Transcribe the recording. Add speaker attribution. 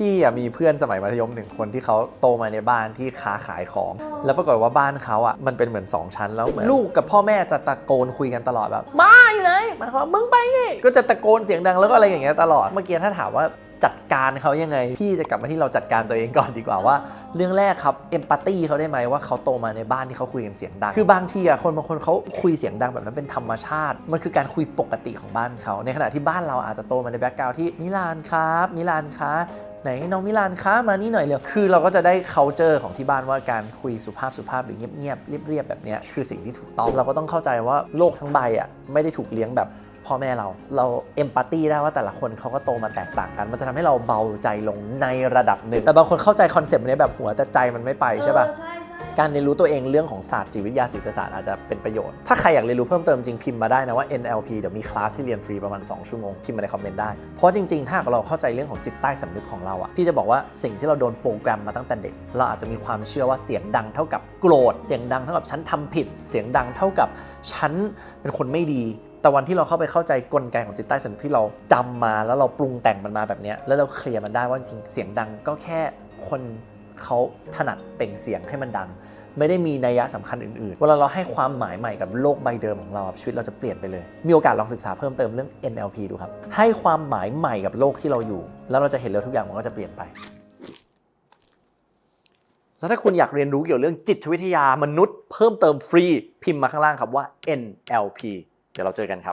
Speaker 1: พี่อะมีเพื่อนสมัยมัธยมหนึ่งคนที่เขาโตมาในบ้านที่ค้าขายของ แล้วปรากฏว่าบ้านเขาอะมันเป็นเหมือน 2 ชั้นแล้วเหมือนลูกกับพ่อแม่จะตะโกนคุยกันตลอดแบบมาอยู่ไหนหมายความว่ามึงไปไงก็จะตะโกนเสียงดังแล้วก็อะไรอย่างเงี้ยตลอดเมื่อกี้ถ้าถามว่าจัดการเขายังไง พี่จะกลับมาที่เราจัดการตัวเองก่อนดีกว่าว่า เรื่องแรกครับเอมพัตตีเขาได้ไหมว่าเขาโตมาในบ้านที่เขาคุยกันเสียงดัง คือบางทีอะคนบางคนเขาคุยเสียงดังแบบนั้นเป็นธรรมชาติ มันคือการคุยปกติของบ้านเขา ในขณะที่บ้านเราอาจจะโตมาในแบ็กกราวที่มิลานครับมิลานคะ ไหนน้องมิลานคะมานี่หน่อยเร็วคือเราก็จะได้ c u เจอร์ของที่บ้านว่าการคุยสุภาพสุภาพหรือเงียบๆเรียบๆแบบนี้คือสิ่งที่ถูกต้องเราก็ต้องเข้าใจว่าโลกทั้งใบอะไม่ได้ถูกเลี้ยงแบบพ่อแม่เรา เราเอมพัตตีได้ว่าแต่ละคนเขาก็โตมาแตกต่างกัน มันจะทำให้เราเบาใจลงในระดับหนึ่ง แต่บางคนเข้าใจคอนเซปต์นี้แบบหัวแต่ใจมันไม่ไปใช่ปะ
Speaker 2: ใช่ใกา
Speaker 1: รเรียนรู้ตัวเองเรื่องของศาสตร์จิตวิทยาศิลปศาสตร์อาจจะเป็นประโยชน์ ถ้าใครอยากเรียนรู้เพิ่มเติมจริงพิมพ์มาได้นะว่า NLP เดี๋ยวมีคลาสที่เรียนฟรีประมาณ 2 ชั่วโมง พิมพ์มาในคอมเมนต์ได้ เพราะจริงๆ ถ้าเราเข้าใจเรื่องของจิตใต้สำนึกของเราอะพี่จะบอกว่าสิ่งที่เราโดนโปรแกรมมาตั้งแต่เด็ก เราอาจจะมีความเชื่อว่าเสียงดังเท่ากับโกรธ เสียงดังเท่ากับฉันทำผิด เสียงดังเท่ากับฉันเป็นคนไม่ดีแต่วันที่เราเข้าไปเข้าใจกลไกของจิตใต้สำนึกที่เราจำมาแล้วเราปรุงแต่งมันมาแบบนี้แล้วเราเคลียร์มันได้ว่าจริงเสียงดังก็แค่คน เขาถนัดเปล่งเสียงให้มันดัง ไม่ได้มีนัยยะสำคัญอื่นๆ เวลาเราให้ความหมายใหม่กับโลกใบเดิมของเราชีวิตเราจะเปลี่ยนไปเลย มีโอกาสลองศึกษาเพิ่มเติมเรื่อง NLP ดูครับ ให้ความหมายใหม่กับโลกที่เราอยู่ แล้วเราจะเห็นเลยทุกอย่างมันก็จะเปลี่ยนไปแล้วถ้าคุณอยากเรียนรู้เกี่ยวเรื่องจิตวิทยามนุษย์ เพิ่มเติมฟรีพิมพ์มาข้างล่างครับว่า NLP เดี๋ยวเราเจอกันครับ